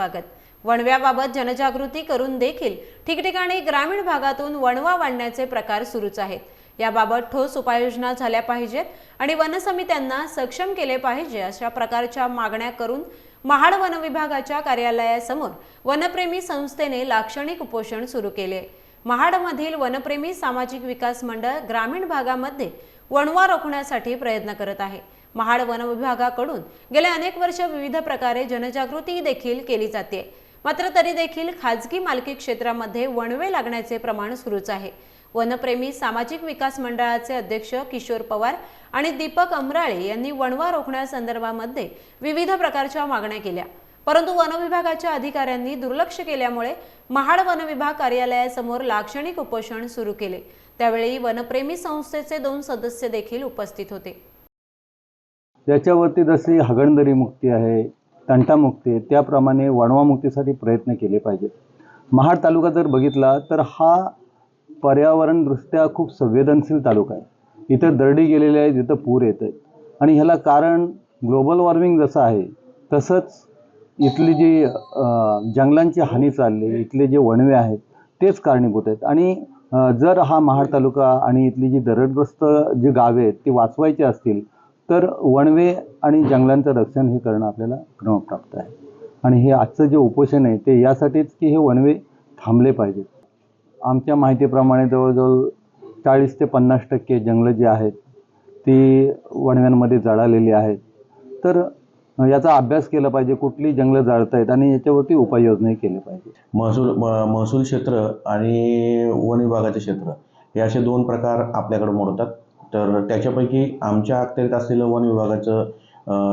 स्वागत. वणव्याबाबत जनजागृती करून देखील ठिकठिकाणी ग्रामीण भागातून वणवा वाढण्याचे प्रकार सुरूच आहेत. याबाबत ठोस उपाययोजना झाल्या पाहिजेत आणि वनसमित्यांना सक्षम केले पाहिजे अशा प्रकारच्या मागण्या करून महाड वन विभागाच्या कार्यालयासमोर वनप्रेमी संस्थेने लाक्षणिक उपोषण सुरू केले. महाडमधील वनप्रेमी सामाजिक विकास मंडळ ग्रामीण भागामध्ये वणवा रोखण्यासाठी प्रयत्न करत आहे. महाड वनविभागाकडून गेल्या अनेक वर्ष विविध प्रकारे जनजागृती देखील केली जाते. मात्र तरी देखील खाजगी मालकी क्षेत्रामध्ये वणवे लागण्याचे प्रमाण सुरूच आहे. वनप्रेमी सामाजिक विकास मंडळाचे अध्यक्ष किशोर पवार आणि दीपक अमराळे यांनी वणवा रोखण्यासंदर्भामध्ये विविध प्रकारच्या मागण्या केल्या. परंतु वनविभागाच्या अधिकाऱ्यांनी दुर्लक्ष केल्यामुळे महाड वन विभाग कार्यालयासमोर लाक्षणिक उपोषण सुरू केले. त्यावेळी वनप्रेमी संस्थेचे दोन सदस्य देखील उपस्थित होते. त्याच्यावरती जशी हागणदरी मुक्ती आहे तंटामुक्ती आहे त्याप्रमाणे वणवामुक्तीसाठी प्रयत्न केले पाहिजेत. महाड तालुका जर बघितला तर हा पर्यावरणदृष्ट्या खूप संवेदनशील तालुका आहे. इथं दरडी गेलेले आहे जिथं पूर येत आहेत आणि ह्याला कारण ग्लोबल वॉर्मिंग जसं आहे तसंच इथली जी जंगलांची हानी चालली इथले जे वणवे आहेत तेच कारणीभूत आहेत. आणि जर हा महाड तालुका आणि इथली जी दरडग्रस्त जी गावे आहेत ती वाचवायची असतील तर वणवे आणि जंगलांचं रक्षण हे करणं आपल्याला क्रमप्राप्त आहे. आणि हे आजचं जे उपोषण आहे ते यासाठीच की हे वणवे थांबले पाहिजेत. आमच्या माहितीप्रमाणे जवळजवळ चाळीस ते पन्नास टक्के जंगलं जी आहेत ती वणव्यांमध्ये जळालेली आहेत. तर याचा अभ्यास केला पाहिजे कुठली जंगलं जाळत आहेत आणि याच्यावरती उपाययोजनाही केल्या पाहिजे. महसूल म- महसूल क्षेत्र आणि वन विभागाचे क्षेत्र हे असे दोन प्रकार आपल्याकडे मोडतात. तर त्याच्यापैकी आमच्या अखत्यारीत असलेलं वन विभागाचं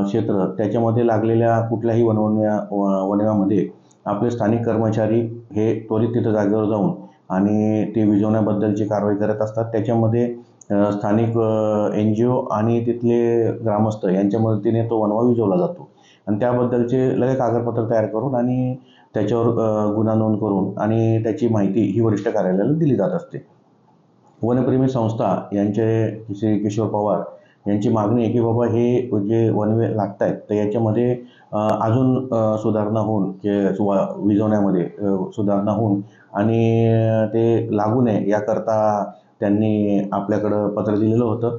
क्षेत्र त्याच्यामध्ये लागलेल्या कुठल्याही वनवण्या व- वणव्यामध्ये आपले स्थानिक कर्मचारी हे त्वरित तिथं जागेवर जाऊन आणि ते विजवण्याबद्दलची कारवाई करत असतात. त्याच्यामध्ये स्थानिक एन जी ओ आणि तिथले ग्रामस्थ यांच्या मदतीने तो वनवा विजवला जातो. आणि त्याबद्दलचे लगेच कागदपत्र तयार करून आणि त्याच्यावर गुन्हा नोंद करून आणि त्याची माहिती ही वरिष्ठ कार्यालयाला दिली जात असते. वनप्रेमी संस्था यांचे श्री किशोर पवार यांची मागणी आहे की बाबा हे जे वनवे लागत आहेत तर याच्यामध्ये अजून सुधारणा होऊन विजवण्यामध्ये सुधारणा होऊन आणि ते लागू नये याकरता त्यांनी आपल्याकडं पत्र दिलेलं होतं